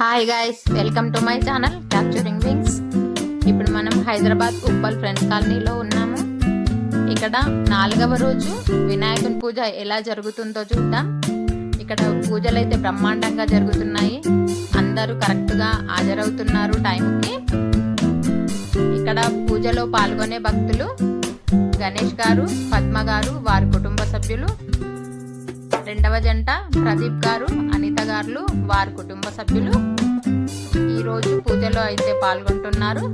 Hi guys welcome to my channel capturing wings ఇప్పుడు మనం Hyderabad Uppal friends కాలనీలో ఉన్నాము. ఇక్కడ నాలుగవ రోజు వినాయకుని పూజ ఎలా జరుగుతుందో చూద్దాం. ఇక్కడ పూజలు అయితే బ్రహ్మాండంగా జరుగుతున్నాయి. అందరూ కరెక్ట్గా హాజరవుతున్నారు టైంకి. ఇక్కడ పూజలో పాల్గొనే భక్తులు గణేష్ గారు పద్మ గారు వారి కుటుంబ సభ్యులు రెండవ జంట ప్రదీప్ గారు అనిత గారు వారి కుటుంబ సభ్యులు. ఈరోజు పూజలో అయితే పాల్గొంటున్నారు.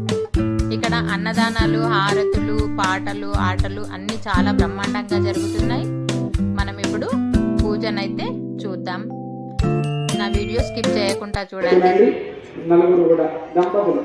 ఇక్కడ అన్నదానాలు హారతులు పాటలు ఆటలు అన్నీ చాలా బ్రహ్మాండంగా జరుగుతున్నాయి. మనం ఇప్పుడు పూజనైతే చూద్దాం. నా వీడియో స్కిప్ చేయకుండా చూడండి. నలుగురు కూడా దంపతులు.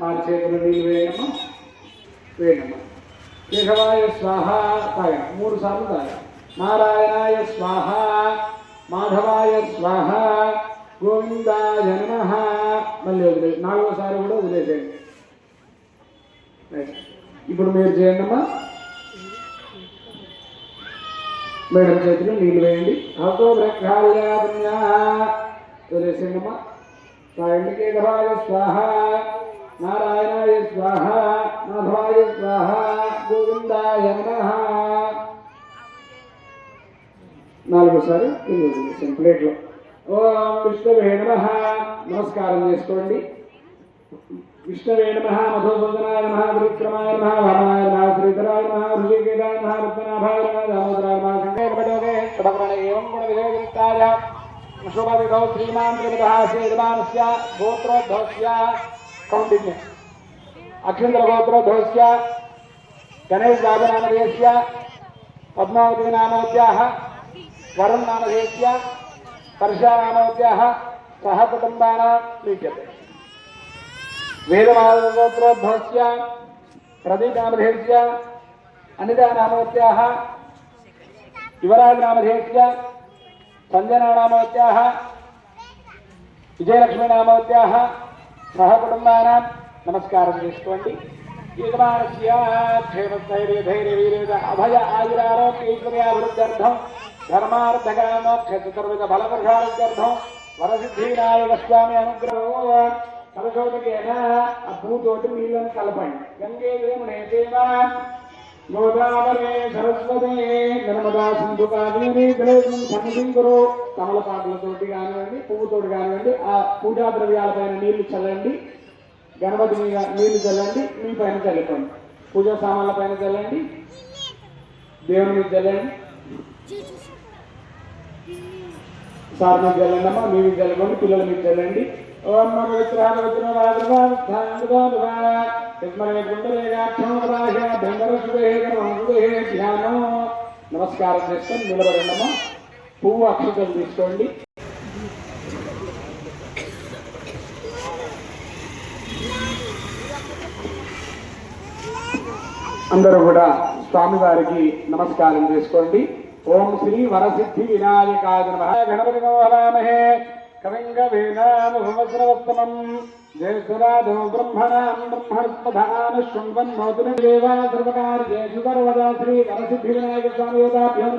ప్రక్షాళ్య చేతులు నీళ్ళు వేయమ్మా వేయమ్మా కేశవాయ స్వాహ తాగ. మూడు సార్లు తాగ. నారాయణాయ స్వాహ మాధవాయ స్వాహ గోవిందాయ నమ. మళ్ళీ వదిలే నాలుగోసారి కూడా వదిలేసేయండి. ఇప్పుడు మీరు చేయండి అమ్మా మేడం చేతిలో నీళ్ళు వేయండి. హతో ప్రక్షాళ్యాపుణ్య వదిలేసేయండమ్మా. రాయండి కేశవాయ స్వాహ. నారాయణాయ స్వాహ మాధవాయ స్వాహ గోవిందాయ నమ. నాలుగోసారి నీళ్ళు వదిలేసాను ప్లేట్లో ఓం విష్ణువే నమ. నమస్కారం చేసుకోండి. విష్ణువే నమ మధుసూదనాయ నమ విక్రమాయ నమ వామనాయ నమ శ్రీధరాయ నమ ఋషికేదాయ నమ రత్నాభాయ నమ దామోదరాయ నమ సంగయ పటోగే ఏం గుణ విజయవిరుత్తాయ శుభవిధౌ శ్రీమాన్ త్రివిధः సేదమానస్య గోత్రోద్ధస్య. कौण्डिन्य अक्षिन्द्रगोत्रो ध्वस्य गणेशबाबुनामधेयस्य पद्मावतीनामवत्याः वरुण नामधेयस्य पर्षानामवत्याः सह कुटुम्बानां क्रीड्यते वेदमागोत्रोद्भवस्य प्रदीपनामधेयस्य अनितानामवत्याः युवराजनामधेयस्य सञ्जनानामवत्याः विजयलक्ष्मीनामवत्याः సహకుటుంబాన నమస్కారం చేసుకోండి. యజమానస్య అభయ ఆయురారోగ్యైశ్వర్యాభివృద్ధ్యర్థం ధర్మార్థకామోక్ష చతుర్విధ ఫలప్రసాదార్థం వరసిద్ధినాయక స్వామి అనుగ్రహం. కలశోదకేన ఆ భూతోటి నీళ్ళని కలపండి. గంగే వేమునే దేవా. గోదావరే సరస్వతే నర్మదా సింధు కావేరి జలేశం సన్నిధింగురు కమలపాకులతోటి కానివ్వండి పువ్వుతోటి కానివ్వండి ఆ పూజా ద్రవ్యాలపైన నీళ్ళు చల్లండి. గణపతి మీద నీళ్ళు చల్లండి మీ పైన చల్లుకోండి. పూజా సామాన్ల పైన చల్లండి. దేవుని మీద చల్లండి. సార్ మీద చల్లండి అమ్మా మీ మీద చల్లుకోండి పిల్లల మీద చల్లండి. ఓం నమ విగ్రహాల ధ్యానం నమస్కారం చేసుకొని నిలబడండమ్మా పువ్వు అక్షతలు తీసుకోండి అందరూ కూడా స్వామివారికి నమస్కారం చేసుకోండి. ఓం శ్రీ వరసిద్ధి వినాయకాయ గణపతి గోహరామహే కవింగ వేణానుభవస్రవత్తమం జయసురాధో బ్రహ్మణాం బ్రహ్మణస్పధాన శృణ్వన్ నోతున దేవా సర్వకార్యేషు వరసిద్ధి వినాయక స్వామి యోగాభ్యో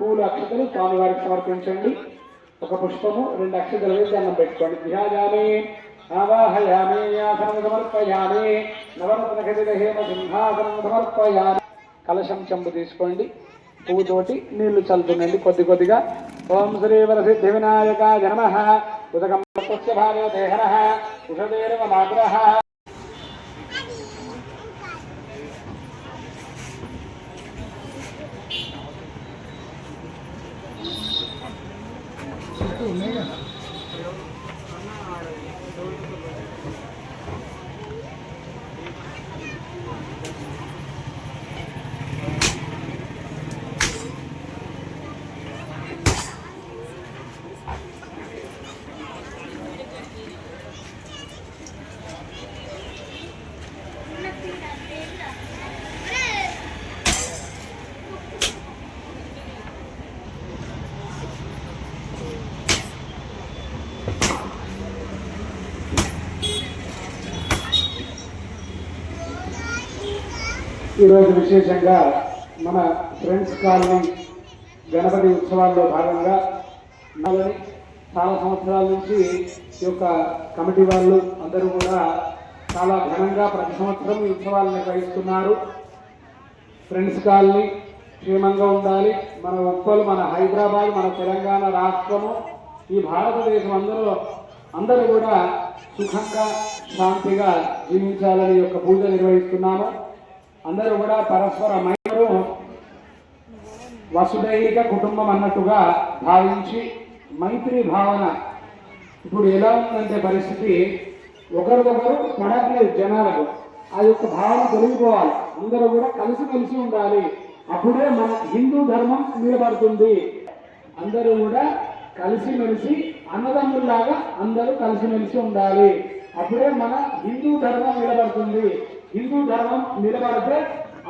పూలు అక్షతలు స్వామివారికి సమర్పించండి. ఒక పుష్పము రెండు అక్షతలు వేసి అన్నం పెట్టుకోండి. ధ్యాయామి ఆవాహయామి ఆసనం సమర్పయామి నవరత్న ఖచ్చిత హేమ సింహాసనం సమర్పయామి. కలశం చెంబు తీసుకోండి. పువ్వుతోటి నీళ్ళు చల్లుతుండండి కొద్ది కొద్దిగా. ओम श्री वर सिद्धि श्रीवरसिद्धिविनायकाय नमः। उदकं पुष्यभावो देहर कुशदेव मातरः। ఈరోజు విశేషంగా మన ఫ్రెండ్స్ కాలనీ గణపతి ఉత్సవాల్లో భాగంగా మనల్ని చాలా సంవత్సరాల నుంచి ఈ యొక్క కమిటీ వాళ్ళు అందరూ కూడా చాలా ఘనంగా ప్రతి సంవత్సరం ఈ ఉత్సవాలు నిర్వహిస్తున్నారు. ఫ్రెండ్స్ కాలనీ క్షేమంగా ఉండాలి. మన ఉప్పలు మన హైదరాబాద్ మన తెలంగాణ రాష్ట్రము ఈ భారతదేశం అందరూ అందరూ కూడా సుఖంగా శాంతిగా జీవించాలని యొక్క పూజ నిర్వహిస్తున్నాము. అందరూ కూడా పరస్పర మైత్రు వసుదైక కుటుంబం అన్నట్టుగా భావించి మైత్రి భావన ఇప్పుడు ఎలా ఉందంటే పరిస్థితి ఒకరికొకరు పడట్లేదు జనాలకు. ఆ యొక్క భావన తొలగిపోవాలి. అందరూ కూడా కలిసిమెలిసి ఉండాలి. అప్పుడే మన హిందూ ధర్మం నిలబడుతుంది. అందరూ కూడా కలిసిమెలిసి అన్నదమ్ముల్లాగా అందరూ కలిసిమెలిసి ఉండాలి. అప్పుడే మన హిందూ ధర్మం నిలబడుతుంది. హిందూ ధర్మం నిలబడితే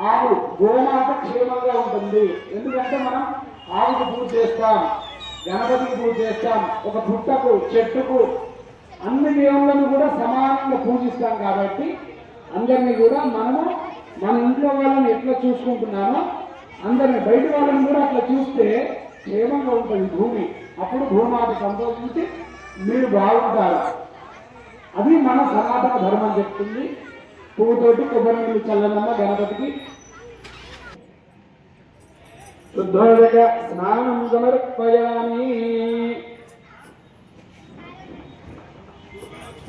ఆవు గోమాత క్షేమంగా ఉంటుంది. ఎందుకంటే మనం ఆవుకు పూజ చేస్తాం గణపతికి పూజ చేస్తాం ఒక పుట్టకు చెట్టుకు అన్ని దేవుళ్ళను కూడా సమానంగా పూజిస్తాం కాబట్టి అందరినీ కూడా మనము మన ఇంట్లో వాళ్ళని ఎట్లా చూసుకుంటున్నామో అందరిని బయట వాళ్ళని కూడా అట్లా చూస్తే క్షేమంగా ఉంటుంది భూమి. అప్పుడు భూమాత సంతోషించి మీరు బాగుంటారు. అది మన సనాతన ధర్మం చెప్తుంది. పువ్వుతోటి కొబ్బరి నీళ్ళు చల్లనమ్మ గణపతికి. శుద్ధోదక స్నానం సమర్పయామి.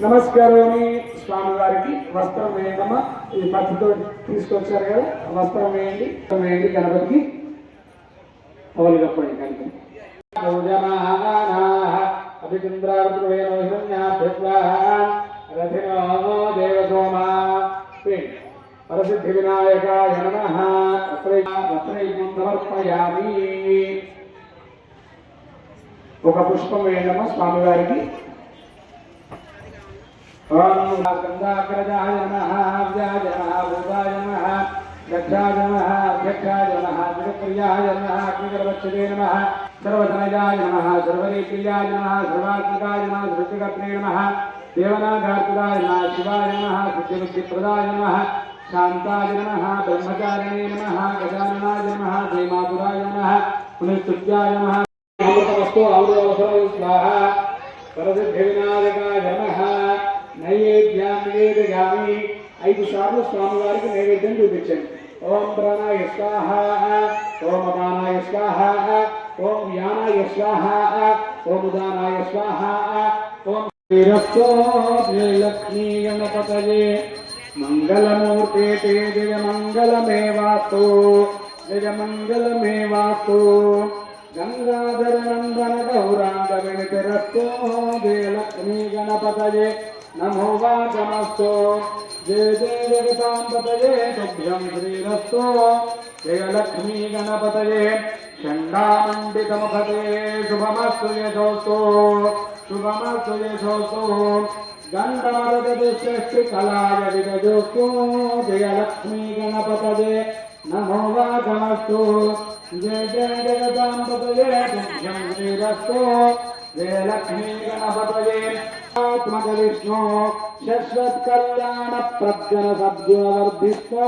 నమస్కారమి స్వామివారికి వస్త్రం వేయడమా ఈ పత్తితో తీసుకొచ్చారు కదా వస్త్రం వేయండి వేయండి గణపతికి. పవలు కప్పండి గణపతి అభిచంద్రావృతవేణో హిరణ్యాభ్యస్వా రథినో దేవసోమా. పరసిద్ధి వినాయకాయ నమః వస్త్రైకం సమర్పయామి ఒక పుష్పం వేయడమా స్వామివారికి ఓం గంగాగ్రజాయ నమః అవ్యాయ నమః భూతాయ నమః దక్షాయ నమః అధ్యక్షాయ నమః జగత్ప్రియాయ నమః అగ్నిగర్వచ్చదే నమః సర్వధనజాయ నమః సర్వరీప్రియాయ నమః సర్వాత్మికాయ నమః సృష్టికర్త్రే నమః దేవనాగార్తుడాయ నమః శివాయ నమః సిద్ధిబుద్ధిప్రదాయ నమః శాంతాయ నమః బ్రహ్మచారిణే నమః గజాననాయ నమః ధీమాతురాయ నమః పునఃస్తుత్యాయ నమః అమృతమస్తు అమృతవసరం స్వాహ పరసిద్ధి వినాయకాయ నమః నైవేద్యాన్ని నివేదయామి ఐదు సార్లు స్వామివారికి నైవేద్యం చూపించండి ఓం ప్రాణాయ స్వాహ ఓం అపానాయ స్వాహ ఓం వ్యానాయ స్వాహ ఓం ఉదానాయ స్వాహ ఓం శ్రీరస్తో లక్ష్మీ గణపతయే మంగళమూర్తే తే జయ మంగళమేవాస్తు జయ మంగళమేవాస్తు గంగాధర నందన గౌరాంగ వినితరస్తో జయ లక్ష్మీ గణపతయే నమో వాచమస్తో జయ జయ జగతాంబతయే తుభ్యం శ్రీరస్తో జయ లక్ష్మీ గణపతయే చండామండితముఖతే శుభమస్తు యశోస్తు శుభమస్తు యశోస్తు గంధమరదృష్టి కళాయ విదజోస్తు జయ లక్ష్మీ గణపతయే నమో ఆత్మకవిష్ణు జయ శశ్వత్ కళ్యాణ ప్రజ్ఞన సద్గుణవర్ధిస్తో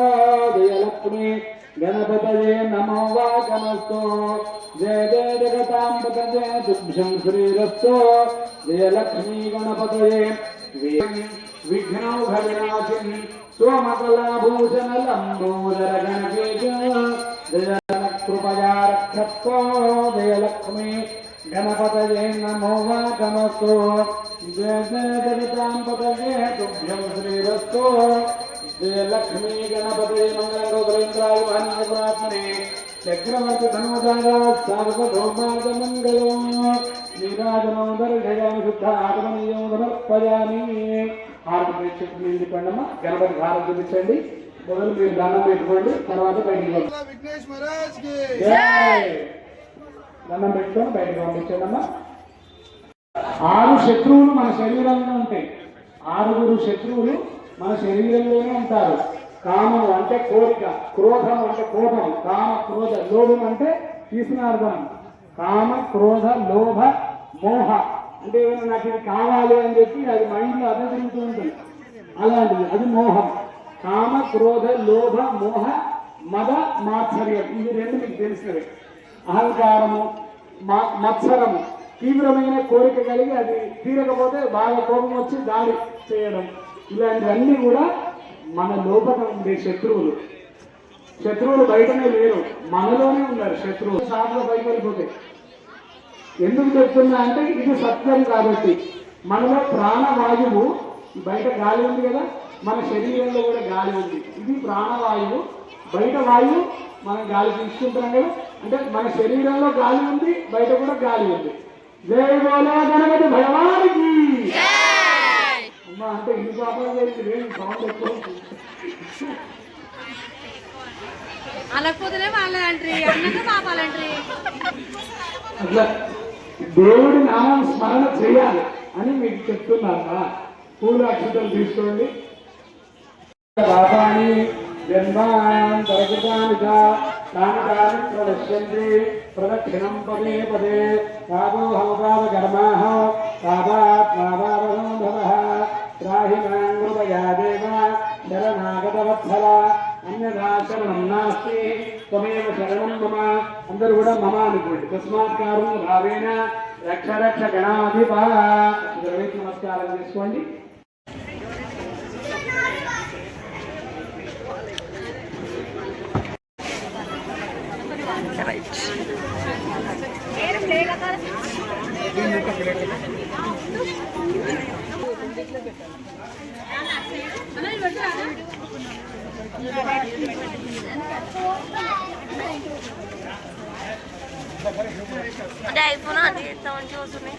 జయ గణపతయే నమో వాచమస్తు. జయ జయ జగతాంబతయే శుభ్యం శ్రీరస్తో. జయలక్ష్మీ గణపతయే. విఘ్నౌఘ వినాశిని సోమకళాభూషణ లంబోదర గణపేజ జయ కృపయా రక్షత్వో జయ గణపతయే నమో వాకమస్తు జగతాంబతయే తుభ్యం శ్రీరస్తో లక్ష్మీ గణపతయే మంగళగోపరేంద్రాయ మహన్యపురాత్మనే చక్రవర్తి ధనోదాయ సార్వభౌమాద మంగళం నీరాజనం దర్శయామి శుద్ధ ఆగమనీయం సమర్పయామి హారతి ప్రేక్షకులు ఇండిపెండమ్మ గణపతి హారతి చూపించండి మొదలు మీరు దండం పెట్టుకోండి తర్వాత బయటికి పంపండి. విఘ్నేష్ మహారాజ్కి జై! దండం పెట్టుకొని బయటకు పంపించండమ్మా. ఆరు శత్రువులు మన శరీరంలో ఉంటాయి. ఆరుగురు శత్రువులు మన శరీరంలోనే ఉంటారు. కామం అంటే కోరిక క్రోధం అంటే కోపం కామ క్రోధ లోభం అంటే తీసిన అర్థం కామ క్రోధ లోభ మోహ అంటే ఏమైనా నాకు ఇది కావాలి అని చెప్పి అది మైండ్లో అదే తిరుగుతూ ఉంటుంది. అలాంటిది అది మోహం. కామ క్రోధ లోభ మోహ మద మాత్సర్యం. ఇవి రెండు మీకు తెలిసినవి అహంకారము మా- మత్సరము. తీవ్రమైన కోరిక కలిగి అది తీరకపోతే బాగా కోపం వచ్చి దాడి చేయడం. ఇలాంటివన్నీ కూడా మన లోపల ఉండే శత్రువులు. శత్రువులు బయటనే లేరు. మనలోనే ఉన్నారు శత్రువులు. సాగులో బయట వెళ్ళిపోతాయి ఎందుకు చెప్తున్నా అంటే ఇది సత్యం కాబట్టి. మనలో ప్రాణవాయువు బయట గాలి ఉంది కదా మన శరీరంలో కూడా గాలి ఉంది. ఇది ప్రాణవాయువు. బయట వాయువు మనం గాలి తీసుకుంటాం కదా. అంటే మన శరీరంలో గాలి ఉంది బయట కూడా గాలి ఉంది. జై బోలో గణపతి భగవానికి. అమ్మా అంటే ఇన్ని పాపాలు చేసి ఏం సౌండ్ ఎక్కువ. అలాకపోతేనే వాళ్ళంట్రీ అన్నాక పాపాలంట్రీ. అట్లా దేవుడి నామం స్మరణ చేయాలి అని మీకు చెప్తున్నారా పూల అక్షతలు తీసుకోండి. జన్మాంతరకృతాని చ తాని తాని ప్రదశ్యంతి ప్రదక్షిణం పదే పదే పాపోహమపాద కర్మాహ పాపాత్ పాపావసంభవః త్రాహి దేవ శరణాగతవత్సల అన్యథా శరణం నాస్తి త్వమేవ శరణం మమ అందరూ కూడా మమ అనుకోండి తస్మాత్ కారం భావేన రక్ష రక్ష గణాధిపా నమస్కారం చేసుకోండి అంటే ఐఫోన్ అది ఇస్తామని చూస్తున్నాయి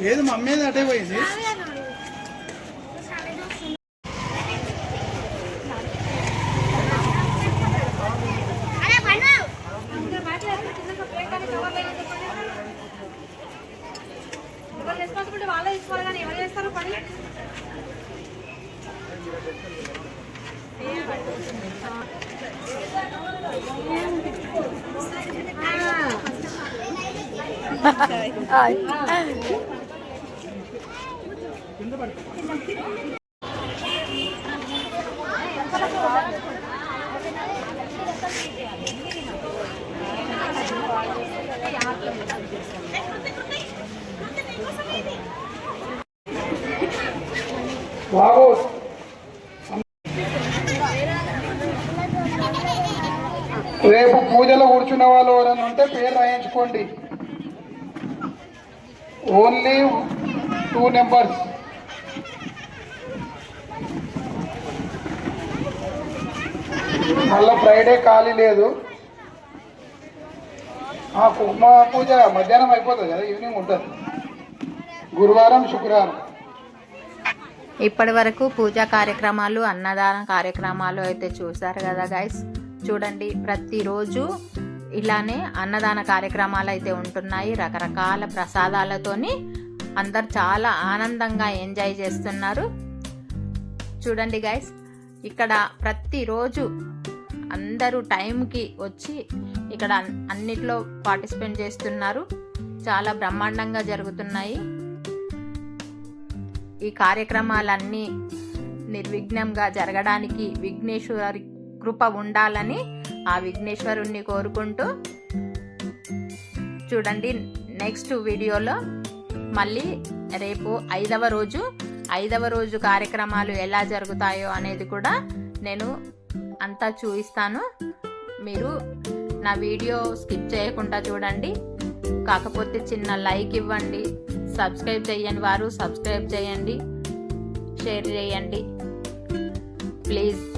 ఏది మమ్మీది అటే పోయింది రెస్పాన్సిబిలిటీ వాళ్ళే తీసుకోవాలి కానీ ఎవరు చేస్తారు పని బాబు రేపు పూజలో కూర్చున్న వాళ్ళు ఎవరైనా ఉంటే పేరు రాయించుకోండి. Only two numbers. మళ్ళీ ఫ్రైడే ఖాళీ లేదు. మా పూజ మధ్యాహ్నం అయిపోతుంది కదా ఈవినింగ్ ఉంటుంది. గురువారం శుక్రవారం. ఇప్పటి వరకు పూజా కార్యక్రమాలు అన్నదాన కార్యక్రమాలు అయితే చూశారు కదా గైస్ చూడండి ప్రతిరోజు ఇలానే అన్నదాన కార్యక్రమాలు అయితే ఉంటున్నాయి. రకరకాల ప్రసాదాలతోని అందరు చాలా ఆనందంగా ఎంజాయ్ చేస్తున్నారు. చూడండి గైస్ ఇక్కడ ప్రతిరోజు అందరూ టైంకి వచ్చి ఇక్కడ అన్నిట్లో పార్టిసిపేట్ చేస్తున్నారు. చాలా బ్రహ్మాండంగా జరుగుతున్నాయి. ఈ కార్యక్రమాలన్నీ నిర్విఘ్నంగా జరగడానికి విఘ్నేశ్వరి కృప ఉండాలని ఆ విఘ్నేశ్వరుణ్ణి కోరుకుంటూ చూడండి నెక్స్ట్ వీడియోలో మళ్ళీ రేపు ఐదవ రోజు ఐదవ రోజు కార్యక్రమాలు ఎలా జరుగుతాయో అనేది కూడా నేను అంతా చూపిస్తాను. మీరు నా వీడియో స్కిప్ చేయకుండా చూడండి. కాకపోతే చిన్న లైక్ ఇవ్వండి. సబ్స్క్రైబ్ చేయని వారు సబ్స్క్రైబ్ చేయండి. షేర్ చేయండి. ప్లీజ్.